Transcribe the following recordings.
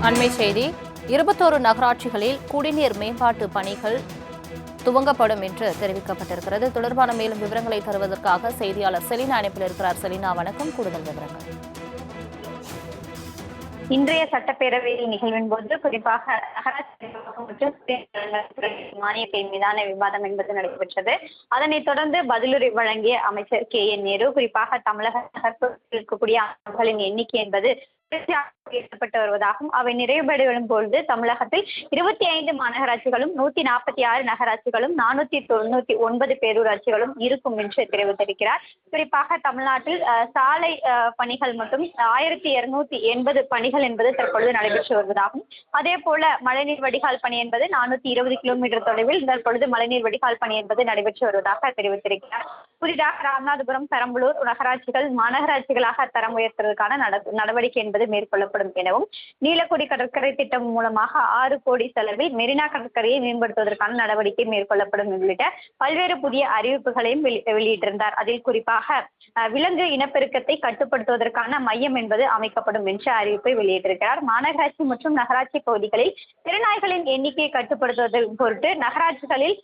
அண்மை செய்தி. இருபத்தோரு நகராட்சிகளில் குடிநீர் மேம்பாட்டு பணிகள் துவங்கப்படும் என்று தெரிவிக்கப்பட்டிருக்கிறது. தொடர்பான மேலும் விவரங்களை தருவதற்காக செய்தியாளர் செலினா அனுப்பில் இருக்கிறார். செலினா வணக்கம். கூடுதல் விவரங்கள். இன்றைய சட்டப்பேரவை நிகழ்வின் போது குறிப்பாக நகராட்சி மற்றும் குடிநீர் மானியத்தின் மீதான விவாதம் என்பது நடைபெற்றது. அதனைத் தொடர்ந்து பதிலுரை வழங்கிய அமைச்சர் கே என் நேரு குறிப்பாக தமிழக நகர்ப்புறத்தில் இருக்கக்கூடிய அமைப்புகளின் எண்ணிக்கை என்பது ஏற்பட்டு வருவதாகவும் அவை நிறைவடையும் பொழுது தமிழகத்தில் இருபத்தி ஐந்து மாநகராட்சிகளும் நூத்தி நாற்பத்தி ஆறு நகராட்சிகளும் நானூத்தி தொண்ணூத்தி ஒன்பது பேரூராட்சிகளும் இருக்கும் என்று தெரிவித்திருக்கிறார். குறிப்பாக தமிழ்நாட்டில் சாலை பணிகள் மட்டும் ஆயிரத்தி இருநூத்தி எண்பது பணிகள் என்பது தற்பொழுது நடைபெற்று வருவதாகவும் அதே போல மழைநீர் வடிகால் பணி என்பது நானூத்தி இருபது கிலோமீட்டர் தொலைவில் தற்பொழுது மழைநீர் வடிகால் பணி என்பது நடைபெற்று வருவதாக தெரிவித்திருக்கிறார். புதிதாக ராமநாதபுரம் பெரம்பலூர் நகராட்சிகள் மாநகராட்சிகளாக தரம் உயர்த்துவதற்கான நட- நடவடிக்கை என்பது என்பது மேற்கொள்ளப்படும் எனவும் நீலக்குடி கடற்கரை திட்டம் மூலமாக ஆறு கோடி செலவில் மெரினா கடற்கரையை மேம்படுத்துவதற்கான நடவடிக்கை மேற்கொள்ளப்படும் உள்ளிட்ட பல்வேறு புதிய அறிவிப்புகளையும் வெளியிட்டிருந்தார். அதில் குறிப்பாக விலங்கு இனப்பெருக்கத்தை கட்டுப்படுத்துவதற்கான மையம் என்பது அமைக்கப்படும் என்ற அறிவிப்பை வெளியிட்டிருக்கிறார். மாநகராட்சி மற்றும் நகராட்சி பகுதிகளில் திருநாய்களின் எண்ணிக்கையை கட்டுப்படுத்துவதன் பொருட்டு நகராட்சிகளில்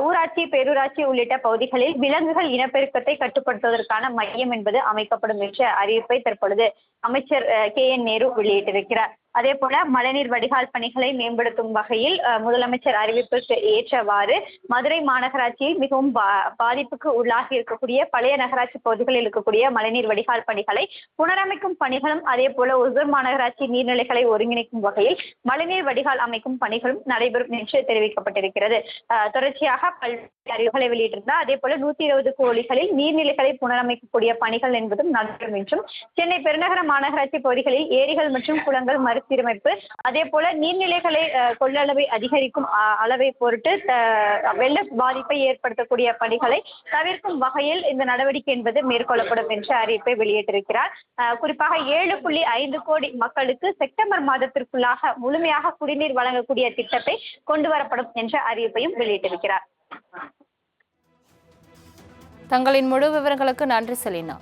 ஊராட்சி பேரூராட்சி உள்ளிட்ட பகுதிகளில் விலங்குகள் இனப்பெருக்கத்தை கட்டுப்படுத்துவதற்கான மையம் என்பது அமைக்கப்படும் என்ற அறிவிப்பை தற்பொழுது அமைச்சர் கே. என். நேரு வெளியிட்டிருக்கிறார். அதே போல மழைநீர் வடிகால் பணிகளை மேம்படுத்தும் வகையில் முதலமைச்சர் அறிவிப்புக்கு ஏற்றவாறு மதுரை மாநகராட்சியில் மிகவும் பா- பாதிப்புக்கு உள்ளாகி இருக்கக்கூடிய பழைய நகராட்சி பகுதிகளில் இருக்கக்கூடிய மழைநீர் வடிகால் பணிகளை புனரமைக்கும் பணிகளும் அதே போல ஒசூர் மாநகராட்சி நீர்நிலைகளை ஒருங்கிணைக்கும் வகையில் மழைநீர் வடிகால் அமைக்கும் பணிகளும் நடைபெறும் என்று தெரிவிக்கப்பட்டிருக்கிறது. தொடர்ச்சியாக பல்வேறு அறிவுகளை வெளியிட்டிருந்தார். அதே போல நூத்தி இருபது கோழிகளில் நீர்நிலைகளை புனரமைக்கக்கூடிய பணிகள் என்பதும் நடைபெறும் என்றும் சென்னை பெருநகர மாநகராட்சி பகுதிகளில் ஏரிகள் மற்றும் குளங்கள் மறு மறுசீரமைப்பு அதே போல நீர்நிலைகளை கொள்ளளவை அதிகரிக்கும் அளவை பொருட்டு வெள்ள பாதிப்பை ஏற்படுத்தக்கூடிய பணிகளை தவிர்க்கும் வகையில் இந்த நடவடிக்கை என்பது மேற்கொள்ளப்படும் என்ற அறிவிப்பை வெளியிட்டிருக்கிறார். குறிப்பாக ஏழு புள்ளி ஐந்து கோடி மக்களுக்கு செப்டம்பர் மாதத்திற்குள்ளாக முழுமையாக குடிநீர் வழங்கக்கூடிய திட்டத்தை கொண்டு வரப்படும் என்ற அறிவிப்பையும் வெளியிட்டிருக்கிறார். தங்களின் முழு விவரங்களுக்கு நன்றி செலினா.